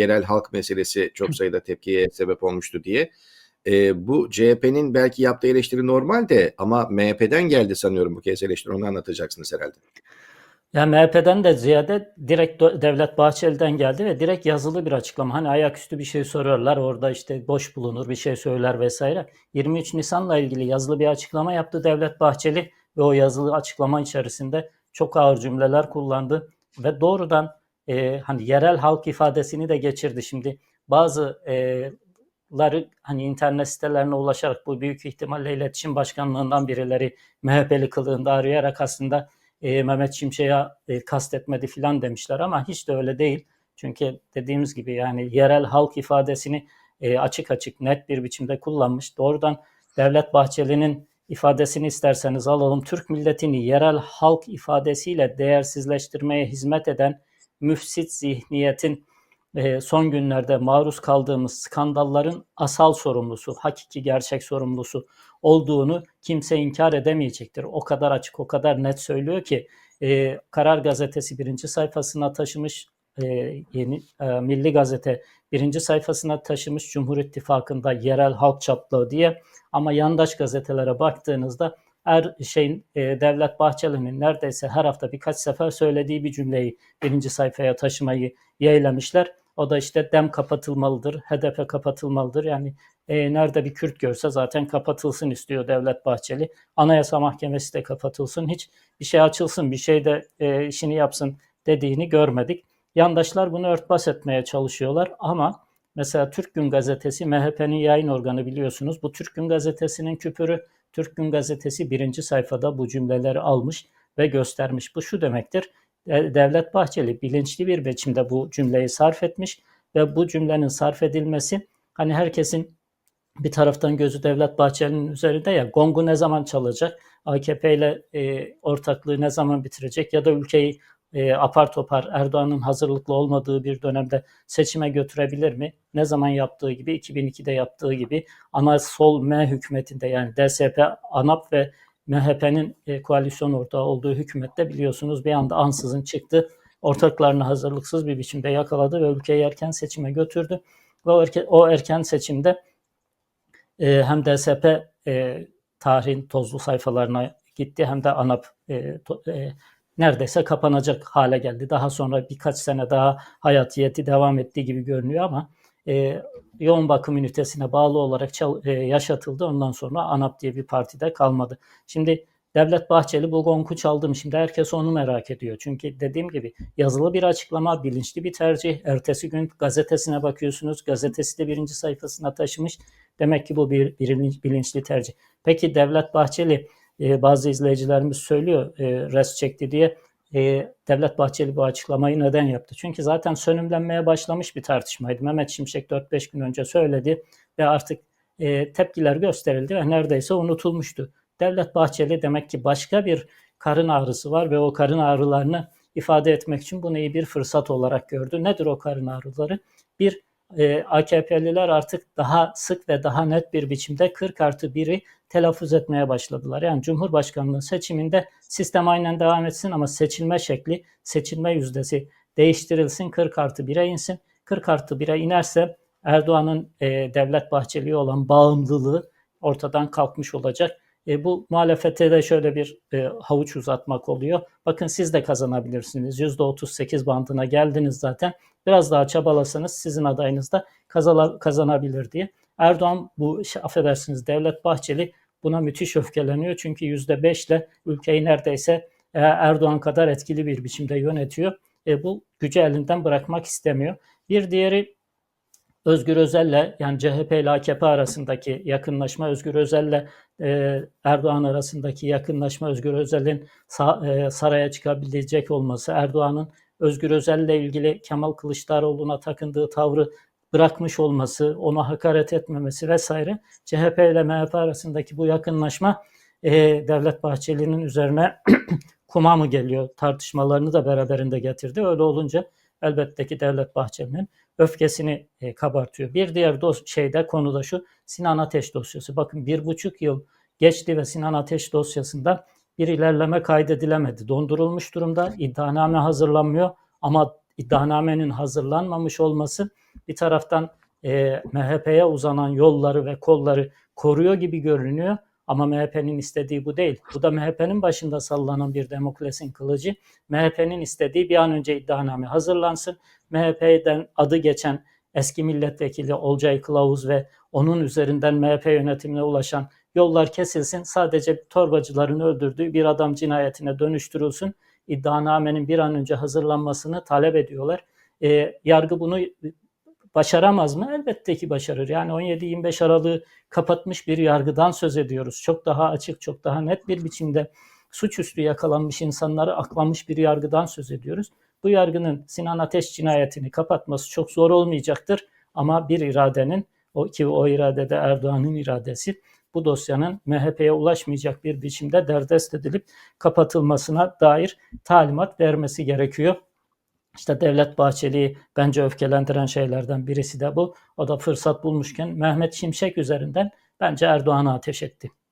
yerel halk meselesi çok sayıda tepkiye sebep olmuştu diye. E, bu CHP'nin belki yaptığı eleştiri normal de ama MHP'den geldi sanıyorum bu kez eleştiri. Onu anlatacaksınız herhalde. Yani MHP'den de ziyade direkt Devlet Bahçeli'den geldi ve direkt yazılı bir açıklama. Hani ayaküstü bir şey soruyorlar orada işte boş bulunur bir şey söyler vesaire. 23 Nisan'la ilgili yazılı bir açıklama yaptı Devlet Bahçeli ve o yazılı açıklama içerisinde çok ağır cümleler kullandı ve doğrudan e, hani yerel halk ifadesini de geçirdi. Şimdi bazı e, hani internet sitelerine ulaşarak bu büyük ihtimalle iletişim başkanlığından birileri MHP'li kılığında arayarak aslında e, Mehmet Şimşek'e e, kastetmedi filan demişler ama hiç de öyle değil. Çünkü dediğimiz gibi yani yerel halk ifadesini e, açık açık net bir biçimde kullanmış. Doğrudan Devlet Bahçeli'nin ifadesini isterseniz alalım. Türk milletini yerel halk ifadesiyle değersizleştirmeye hizmet eden müfsit zihniyetin e, son günlerde maruz kaldığımız skandalların asal sorumlusu, hakiki gerçek sorumlusu olduğunu kimse inkar edemeyecektir. O kadar açık, o kadar net söylüyor ki e, Karar Gazetesi birinci sayfasına taşımış, e, yeni Milli Gazete birinci sayfasına taşımış Cumhur İttifakı'nda yerel halk çaplığı diye ama yandaş gazetelere baktığınızda her şeyin e, Devlet Bahçeli'nin neredeyse her hafta birkaç sefer söylediği bir cümleyi birinci sayfaya taşımayı yeğlemişler. O da işte dem kapatılmalıdır, HDP kapatılmalıdır. Yani e, nerede bir Kürt görse zaten kapatılsın istiyor Devlet Bahçeli. Anayasa Mahkemesi de kapatılsın. Hiç bir şey açılsın, bir şey de e, işini yapsın dediğini görmedik. Yandaşlar bunu örtbas etmeye çalışıyorlar ama mesela Türk Gün Gazetesi MHP'nin yayın organı biliyorsunuz. Bu Türk Gün Gazetesi'nin küpürü Türk Gün Gazetesi birinci sayfada bu cümleleri almış ve göstermiş. Bu şu demektir. Devlet Bahçeli bilinçli bir biçimde bu cümleyi sarf etmiş ve bu cümlenin sarf edilmesi hani herkesin bir taraftan gözü Devlet Bahçeli'nin üzerinde ya gongu ne zaman çalacak, AKP ile e, ortaklığı ne zaman bitirecek ya da ülkeyi e, apar topar Erdoğan'ın hazırlıklı olmadığı bir dönemde seçime götürebilir mi? Ne zaman yaptığı gibi 2002'de yaptığı gibi ana sol M hükümetinde yani DSP, ANAP ve MHP'nin e, koalisyon ortağı olduğu hükümette biliyorsunuz bir anda ansızın çıktı. Ortaklarını hazırlıksız bir biçimde yakaladı ve ülkeyi erken seçime götürdü. Ve o erken, o erken seçimde e, hem DSP e, tarihin tozlu sayfalarına gitti hem de ANAP e, to, e, neredeyse kapanacak hale geldi. Daha sonra birkaç sene daha hayatiyeti devam ettiği gibi görünüyor ama e, yoğun bakım ünitesine bağlı olarak çal, e, yaşatıldı. Ondan sonra ANAP diye bir partide kalmadı. Şimdi Devlet Bahçeli bu gonku çaldı mı? Şimdi herkes onu merak ediyor. Çünkü dediğim gibi yazılı bir açıklama, bilinçli bir tercih. Ertesi gün gazetesine bakıyorsunuz. Gazetesi de birinci sayfasına taşımış. Demek ki bu bir, bir bilinçli tercih. Peki Devlet Bahçeli e, bazı izleyicilerimiz söylüyor e, res çekti diye. E, Devlet Bahçeli bu açıklamayı neden yaptı? Çünkü zaten sönümlenmeye başlamış bir tartışmaydı. Mehmet Şimşek 4-5 gün önce söyledi ve artık e, tepkiler gösterildi ve neredeyse unutulmuştu. Devlet Bahçeli demek ki başka bir karın ağrısı var ve o karın ağrılarını ifade etmek için bunu iyi bir fırsat olarak gördü. Nedir o karın ağrıları? Bir, e, AKP'liler artık daha sık ve daha net bir biçimde 40 artı 1'i telaffuz etmeye başladılar. Yani Cumhurbaşkanlığı seçiminde sistem aynen devam etsin ama seçilme şekli, seçilme yüzdesi değiştirilsin, 40 artı 1'e insin. 40 artı 1'e inerse Erdoğan'ın e, Devlet Bahçeli'ye olan bağımlılığı ortadan kalkmış olacak. E, bu muhalefete de şöyle bir e, havuç uzatmak oluyor. Bakın siz de kazanabilirsiniz. %38 bandına geldiniz zaten. Biraz daha çabalasanız sizin adayınız da kazanabilir diye. Erdoğan bu affedersiniz Devlet Bahçeli buna müthiş öfkeleniyor. Çünkü %5 ile ülkeyi neredeyse e, Erdoğan kadar etkili bir biçimde yönetiyor. E, bu gücü elinden bırakmak istemiyor. Bir diğeri Özgür Özel'le yani CHP ile AKP arasındaki yakınlaşma, Özgür Özel'le e, Erdoğan arasındaki yakınlaşma, Özgür Özel'in e, saraya çıkabilecek olması, Erdoğan'ın Özgür Özel'le ilgili Kemal Kılıçdaroğlu'na takındığı tavrı bırakmış olması, ona hakaret etmemesi vesaire CHP ile MHP arasındaki bu yakınlaşma e, Devlet Bahçeli'nin üzerine kuma mı geliyor tartışmalarını da beraberinde getirdi. Öyle olunca elbette ki Devlet Bahçeli'nin öfkesini e, kabartıyor. Bir diğer dos şeyde konuda şu Sinan Ateş dosyası. Bakın bir buçuk yıl geçti ve Sinan Ateş dosyasında bir ilerleme kaydedilemedi. Dondurulmuş durumda iddianame hazırlanmıyor ama iddianamenin hazırlanmamış olması bir taraftan e, MHP'ye uzanan yolları ve kolları koruyor gibi görünüyor. Ama MHP'nin istediği bu değil. Bu da MHP'nin başında sallanan bir demokrasinin kılıcı. MHP'nin istediği bir an önce iddianame hazırlansın. MHP'den adı geçen eski milletvekili Olcay Kılavuz ve onun üzerinden MHP yönetimine ulaşan yollar kesilsin. Sadece torbacıların öldürdüğü bir adam cinayetine dönüştürülsün. İddianamenin bir an önce hazırlanmasını talep ediyorlar. E, yargı bunu başaramaz mı? Elbette ki başarır. Yani 17-25 Aralık'ı kapatmış bir yargıdan söz ediyoruz. Çok daha açık, çok daha net bir biçimde suçüstü yakalanmış insanları aklamış bir yargıdan söz ediyoruz. Bu yargının Sinan Ateş cinayetini kapatması çok zor olmayacaktır. Ama bir iradenin, o ki o irade de Erdoğan'ın iradesi, bu dosyanın MHP'ye ulaşmayacak bir biçimde derdest edilip kapatılmasına dair talimat vermesi gerekiyor. İşte Devlet Bahçeli'yi bence öfkelendiren şeylerden birisi de bu. O da fırsat bulmuşken Mehmet Şimşek üzerinden bence Erdoğan'a ateş etti.